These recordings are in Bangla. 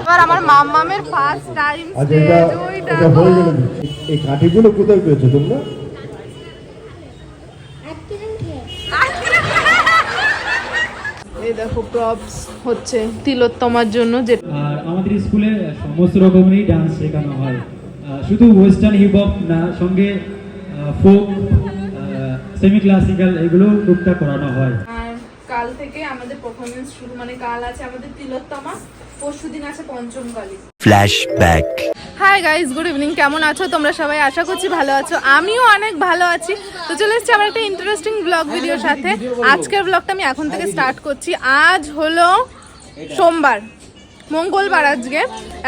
এবার আমার মাম্মামের ফার্স্ট টাইম আচ্ছা এটা এটা হয়ে গেল এই কাঠিগুলো কোথায় পেয়েছ তোমরা? এই দেখো প্রপস হচ্ছে তিলোত্তমার জন্য যে আর আমাদের স্কুলে সমস্ত রকমেরই ডান্স শেখানো হয়। শুধু ওয়েস্টার্ন হিপ হপ না সঙ্গে ফোক সেমি ক্লাসিক্যাল এগুলো টুকটাক করানো হয়। কাল থেকে আমাদের পারফরমেন্স শুরু মানে কাল আছে আমাদের তিলোত্তমা পরশু দিন আছে পঞ্চমকালী। Flashback hi guys good evening কেমন আছো তোমরা সবাই? আশা করছি ভালো আছো। আমিও অনেক ভালো আছি। তো চলে এসেছি আমার একটা ইন্টারেস্টিং ব্লগ ভিডিওর সাথে। আজকের ব্লগটা আমি এখন থেকে স্টার্ট করছি। আজ হলো সোমবার। মঙ্গলবার আজকে।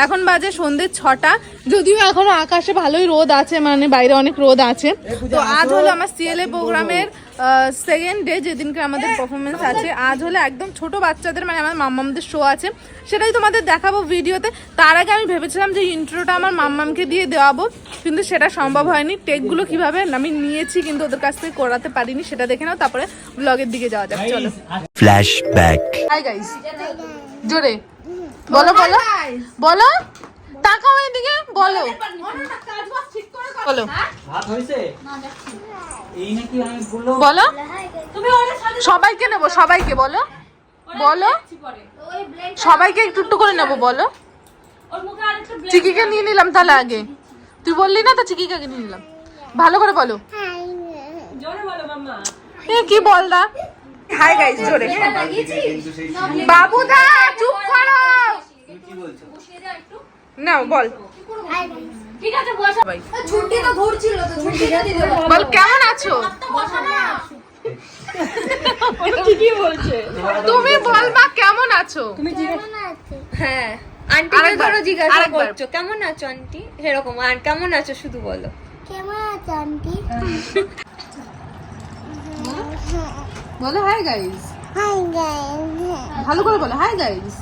এখন বাজে সন্ধ্যে ছটা। যদিও এখনও আকাশে ভালোই রোদ আছে মানে বাইরে অনেক রোদ আছে। তো আজ হলো আমার সিএলএ প্রোগ্রামের সেকেন্ড ডে যেদিনকে আমাদের পারফরমেন্স আছে। আজ হলো একদম ছোট বাচ্চাদের মানে আমার মাম্মামদের শো আছে। সেটাই তোমাদের দেখাবো ভিডিওতে। তার আগে আমি ভেবেছিলাম যে ইন্ট্রোটা আমার মাম্মামকে দিয়ে দেওয়াবো কিন্তু সেটা সম্ভব হয়নি। টেকগুলো কীভাবে আমি নিয়েছি কিন্তু ওদের কাছ থেকে করাতে পারিনি সেটা দেখে নাও তারপরে ব্লগের দিকে যাওয়া যাক চলো। Flashback. হাই গাইস জোরে। বলো বলো। বলো। তাকাও এদিকে বলো। বলো বলো সবাইকে নেব সবাইকে বলো। বলো। সবাইকে একটু একটু করে নেব বলো। চিকিকে নিয়ে নিলাম তাহলে আগে। তুই বললি না তো চিকিকে নিয়ে নিলাম। ভালো করে বলো। এ কি বলদা? হাই গাইস জোরে। বাবুদা চুপ করো। না বল। সবাই। ছুটি তো ঘুরছিল তো ছুটিটা দিতে বল কেমন আছো? তুমি বল মা কেমন আছো? হ্যাঁ। আন্টিকে ধরো জিজ্ঞাসা করছ? কেমন আছো আন্টি? সেরকম আর কেমন আছো শুধু বলো। কেমন আছো আন্টি? বলো হাই গাইস হাই গাইস ভালো করে বলো হাই গাইস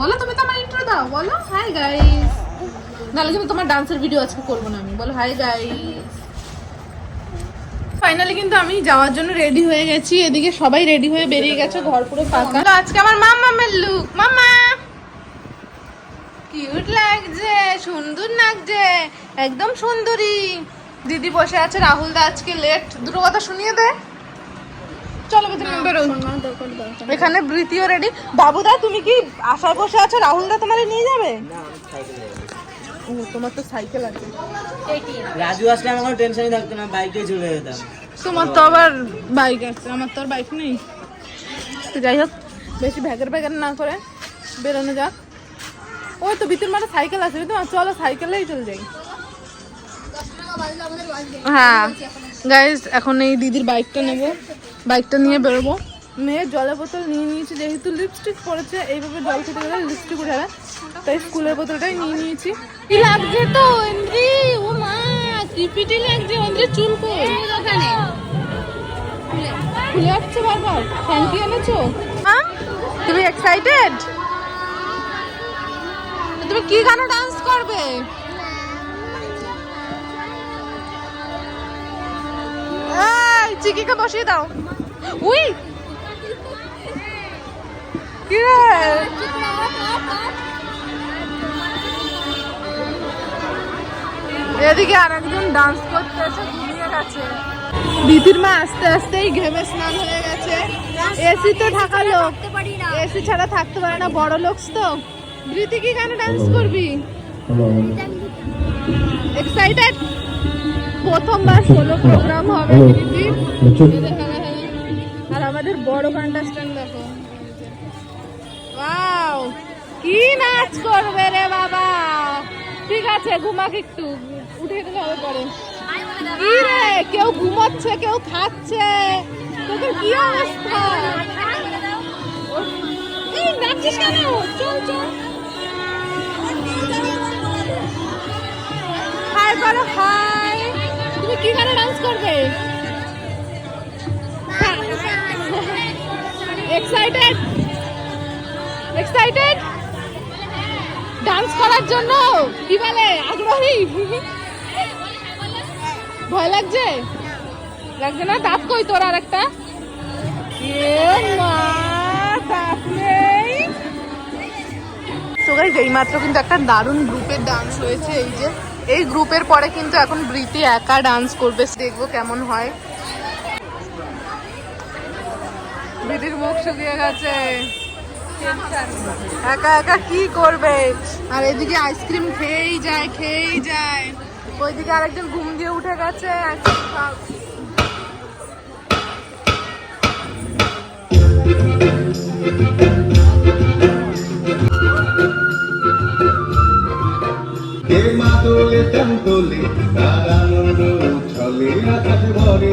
বলো তুমি তো আমার ইন্ট্রো দাও বলো হাই গাইস নাহলে কিন্তু তোমার ডান্সের ভিডিও আজকে করব না আমি। বলো হাই গাইস ফাইনালি কিন্তু আমি যাওয়ার জন্য রেডি হয়ে গেছি। এদিকে সবাই রেডি হয়ে বেরিয়ে গেছে ঘর পুরো ফাঁকা। তো আজকে আমার মাম্মামের লুক মাম্মা! কিউট লাগছে সুন্দর লাগছে একদম সুন্দরী। দিদি বসে আছে রাহুল দা আজকে লেট দুটো কথা শুনিয়ে দে। চলো তুমি বেরো। এখানে বৃতিও রেডি বাবুদা তুমি কি আশায় বসে আছো? রাহুল দা তোমার নিয়ে যাবে? ও তোমার তো সাইকেল আছে। রাজু আসলে আমার কোনো টেনশনই থাকতো না বাইকে চলে যেতাম। তোমার তো আবার বাইক আছে আমার তো আর বাইক নেই। তো যাই হোক বেশি ভ্যাগের ভ্যাগের না করে বেরোনো যাক। ওই তো ভিতর মাঠে সাইকেল আছে তো চলো সাইকেলেই চলে যাই। হ্যাঁ। গাইজ এখন। এই দিদির বাইকটা নেব। বাইকটা নিয়ে বেরোবো। মেয়ে জলের বোতল নিয়ে নিয়েছি যেহেতু লিপস্টিক পড়েছে এইভাবে জল খেতে গেলে লিপস্টিক উঠে তাই স্কুলের বোতলটাই নিয়ে নিয়েছি। কি লাগছে তো ইন্দ্রি ও মা ত্রিপিটি লাগছে? ইন্দ্রি চুল কই? ওখানে। খুলে আসছে বারবার। থ্যাংক এনেছো? হ্যাঁ তুমি এক্সাইটেড তুমি কি গানে ডান্স করবে? চিকিকে বসিয়ে দাও। উই! কি রে? এদিকে আরেকজন ডান্স করতে এসে ঘুমিয়ে গেছে। দিদির মা আস্তে আস্তেই ঘেমে স্নান হয়ে গেছে। এসি তো ঢাকা লোক। এসি ছাড়া থাকতে পারে না বড় লোক তো। বৃতি কি গানে ডান্স করবি? এক্সাইটেড প্রথমবার সোলো প্রোগ্রাম হবে আর আমাদের বড় কন্টেস্ট্যান্ট দেখো। ওয়াও কি নাচ করবে রে বাবা! ঠিক আছে, ঘুমাক একটু। উঠে দিলে হবে পরে। কি রে কেউ ঘুমাচ্ছে, কেউ খাচ্ছে। তোদের কি অবস্থা? এই, নাচছিস কেন? চল চল। হাই বলো হাই তুমি কি গানে ডান্স করবে? এক্সাইটেড এক্সাইটেড ডান্স করার জন্য কি বলে আগ্রহী? ভয় লাগছে? লাগছে না? দাঁত কই তোর আর একটা তো গাইজ এইমাত্র কিন্তু একটা দারুণ গ্রুপের ডান্স হয়েছে, এই যে। এই গ্রুপের পরে কিন্তু এখন বৃতি একা ডান্স করবে, দেখব কেমন হয়। বৃতির মুখ শুকিয়ে গেছে। একা একা কি করবে? আর এদিকে আইসক্রিম খেয়েই যায় খেয়েই যায়। ওইদিকে আরেকজন ঘুম দিয়ে উঠে গেছে আনন্দ ছলে আকাশ ভরে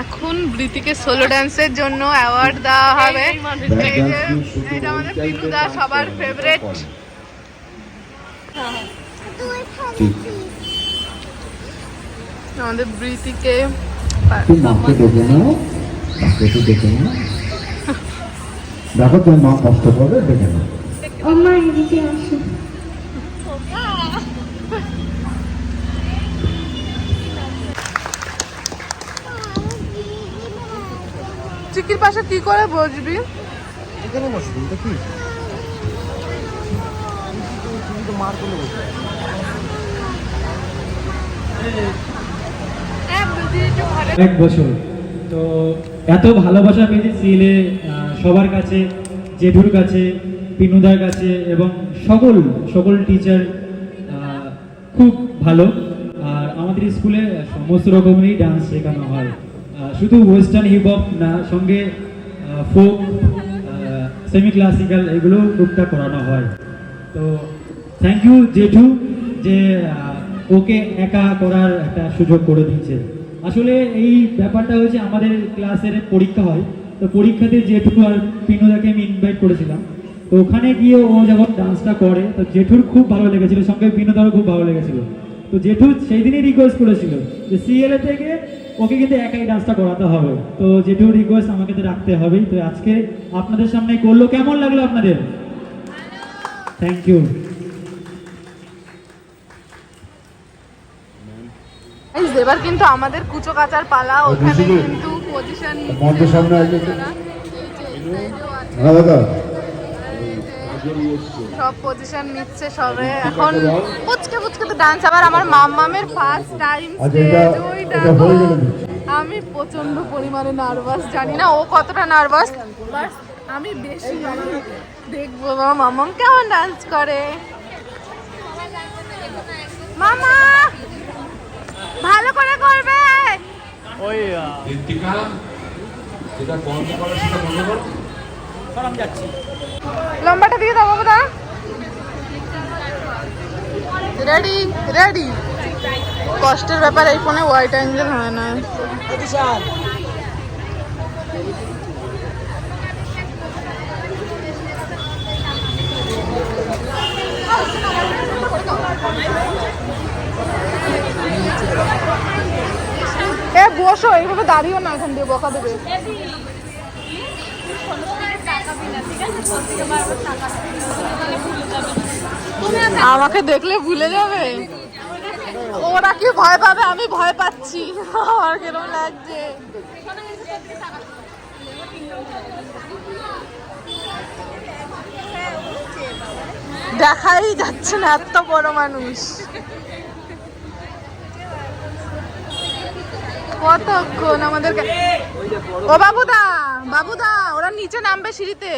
এখন বৃতিকে সোলো ডান্সের জন্য অ্যাওয়ার্ড দেওয়া হবে। এটা আমাদের পিনুদা সবার ফেভারিট আমাদের বৃতিকে দেখো তোমার মা কষ্ট করবে ডেকে নাও। চিকির পাশে কি করে বসবি? এখানে বসবি এটা কি? এক বছর। তো এত ভালোবাসা পেয়েছি সিলে সবার কাছে জেঠুর কাছে পিনুদার কাছে এবং সকল সকল টিচার খুব ভালো। আর আমাদের স্কুলে সমস্ত রকমেরই ডান্স শেখানো হয়। শুধু ওয়েস্টার্ন হিপ হপ না, সঙ্গে ফোক সেমি ক্লাসিক্যাল এগুলো টুকটাক করানো হয়। তো থ্যাংক ইউ জেঠু, যে ওকে একা করার একটা সুযোগ করে দিচ্ছে আসলে এই ব্যাপারটা হচ্ছে আমাদের ক্লাসের পরীক্ষা হয়। তো পরীক্ষাতে জেঠু আর পিনুদাকে আমি ইনভাইট করেছিলাম। তো ওখানে গিয়ে ও যখন ডান্সটা করে, তো জেঠুর খুব ভালো লেগেছিল, সঙ্গে বিনোদারও খুব ভালো লেগেছিল। তো জেঠু সেই দিনই রিকোয়েস্ট করেছিল যে সিএলএ থেকে ওকে কিন্তু একাই ডান্সটা করাতে হবে। তো জেঠুর রিকোয়েস্ট আমাকে তো রাখতে হবেই তো আজকে আপনাদের সামনে করল কেমন লাগল আপনাদের? থ্যাংক ইউ এবার কিন্তু আমাদের কুচো কাচার পালা ওখানে কিন্তু পজিশন মঞ্চের সামনে আসবে। হ্যাঁ দাদা। সব পজিশন নিচ্ছে সবে। এখন পুচকে পুচকে তো ডান্স আবার আমার মাম্মামের ফার্স্ট টাইম আচ্ছা। আমি প্রচণ্ড পরিমাণে নার্ভাস জানি না ও কতটা নার্ভাস আমি বেশি দেখব আমার মাম্মাম কেমন ডান্স করে? মামা ভালো করে করবে। লম্বাটা দিয়ে দাও বাবুদা রেডি রেডি কষ্টের ব্যাপার এই ফোনে হোয়াইট অ্যাঙ্গেল হয় না। এ বসো এইভাবে দাঁড়িয়েও না এখান দিয়ে বকা দেবে। আমাকে দেখলে ভুলে যাবে। ওরা কি ভয় পাবে? আমি ভয় পাচ্ছি। আমার কিরম লাগছে? দেখাই যাচ্ছে না, এত বড় মানুষ। কতক্ষণ আমাদের ও বাবুদা বাবুদা ওরা নিচে নামবে সিঁড়িতে।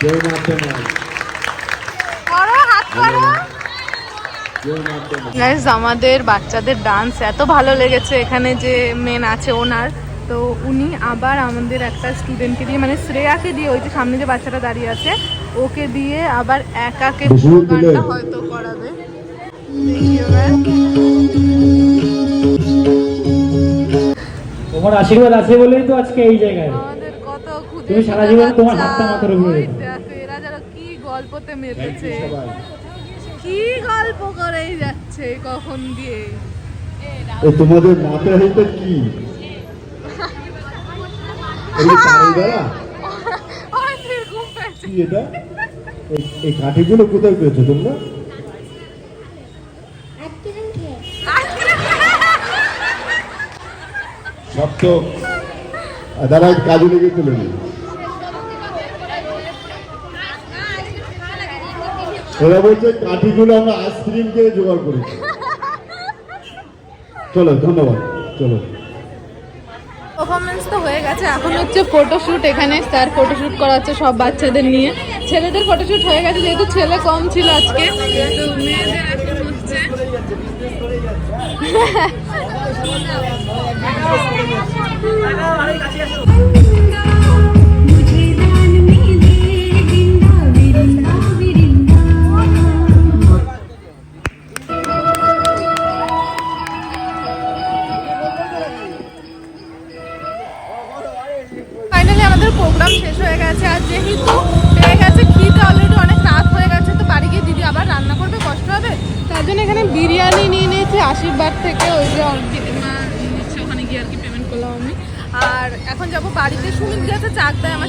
কেউ না গাইজ আমাদের বাচ্চাদের ডান্স এত ভালো লেগেছে এখানে যে মেন আছে ওনার। তো উনি আবার আমাদের একটা স্টুডেন্টকে দিয়ে মানে শ্রেয়াকে দিয়ে ওই যে সামনে যে বাচ্চাটা দাঁড়িয়ে আছে ওকে দিয়ে আবার একাকে গানটা হয়তো করাবে। দেখি এবার। তোমার আশীর্বাদ আছে বলেই তো আজকে এই জায়গায়। আমাদের কত খুদে তুমি সারা জীবন তোমার হাতটা মাথার উপরে ওই রেখো। দেখো, এরা যারা কি গল্পতে মেতেছে। কি গল্প করেই যাচ্ছে কখন দিয়ে? তোমাদের মাথায় এটা কি? এই এটা? কাঠিগুলো কোথায় পেয়েছ তোমরা? দাদা কাজে লেগে তুলে নিই ওরা বলছে কাঠিগুলো আমরা আইসক্রিম খেয়ে জোগাড় করেছি চলো ধন্যবাদ চলো। পারফরমেন্স তো হয়ে গেছে। এখন হচ্ছে ফটোশুট এখানে স্যার ফটোশুট করাচ্ছে সব বাচ্চাদের নিয়ে। ছেলেদের ফটোশুট হয়ে গেছে যেহেতু ছেলে কম ছিল আজকে তো মেয়েদের এখন হচ্ছে।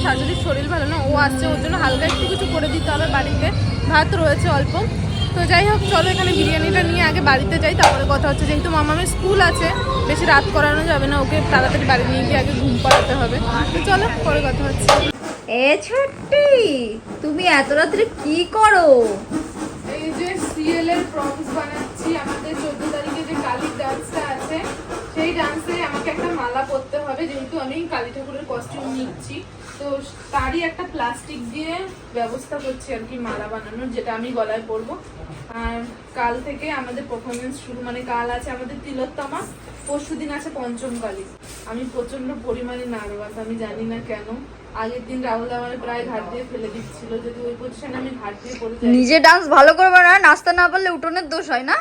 শাশুড়ির শরীর ভালো না ও আসছে ওর জন্য হালকা একটু কিছু করে দিতে হবে বাড়িতে ভাত রয়েছে অল্প। তো যাই হোক চলো এখানে বিরিয়ানিটা নিয়ে আগে বাড়িতে যাই তারপরে কথা হচ্ছে। যেহেতু মামামের স্কুল আছে বেশি রাত করানো যাবে না ওকে তাড়াতাড়ি বাড়ি নিয়ে গিয়ে আগে ঘুম পাড়াতে হবে। তো চলো পরে কথা হচ্ছে। এ ছোট্টি তুমি এত রাত্রে কি করো? এই যে সিএল এর প্রমস বানাচ্ছি আমাদের চোদ্দ তারিখে যে কালী ডান্সটা আছে সেই ডান্সে আমাকে একটা মালা পরতে হবে, যেহেতু আমি কালী ঠাকুরের কস্টিউম নিচ্ছি। তো তারই একটা প্লাস্টিক দিয়ে ব্যবস্থা করছি আর কি মালা বানানোর, যেটা আমি গলায় পরবো। আর কাল থেকে আমাদের পারফরমেন্স শুরু মানে কাল আছে আমাদের তিলোত্তমা, পরশু দিন আছে পঞ্চমকালী আমি প্রচণ্ড পরিমাণে নার্ভাস, আমি জানি না কেন। আগের দিন রাহুল আমার প্রায় ঘাট দিয়ে ফেলে দিচ্ছিল, যদি ওই পজিশনে আমি ঘাট দিয়ে পড়ে নিজে ডান্স ভালো করবে না নাচতে না পারলে উঠোনের দোষ হয় না?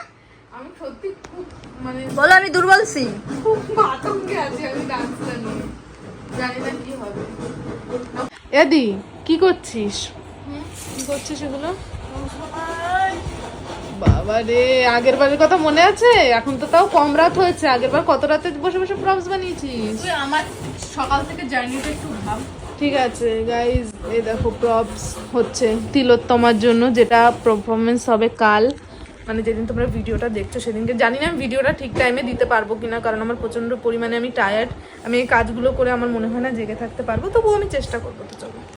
আমি সত্যি খুব মানে বলো আমি দুর্বল সিং। খুব আতঙ্কে আছি আমি ডান্সটা নিয়ে। জানি না কি হবে। এদি কি করছিস? কি করছিস এগুলো? বাবা রে আগের বারের কথা মনে আছে? এখন তো তাও কম রাত হয়েছে। আগের বার কত রাতে বসে বসে প্রপস বানিয়েছিস? আমার সকাল থেকে জার্নিটা একটু ভাব। ঠিক আছে গাইজ এই দেখো প্রপস হচ্ছে তিলোত্তমার জন্য যেটা পারফরমেন্স হবে কাল। মানে যেদিন তোমরা ভিডিওটা দেখছ, সেদিনকে জানি না আমি ভিডিওটা ঠিক টাইমে দিতে পারব কিনা, কারণ আমার প্রচণ্ড পরিমাণে আমি টায়ার্ড আমি এই কাজগুলো করে আমার মনে হয় না জেগে থাকতে পারব, তবুও আমি চেষ্টা করব, তো চলো।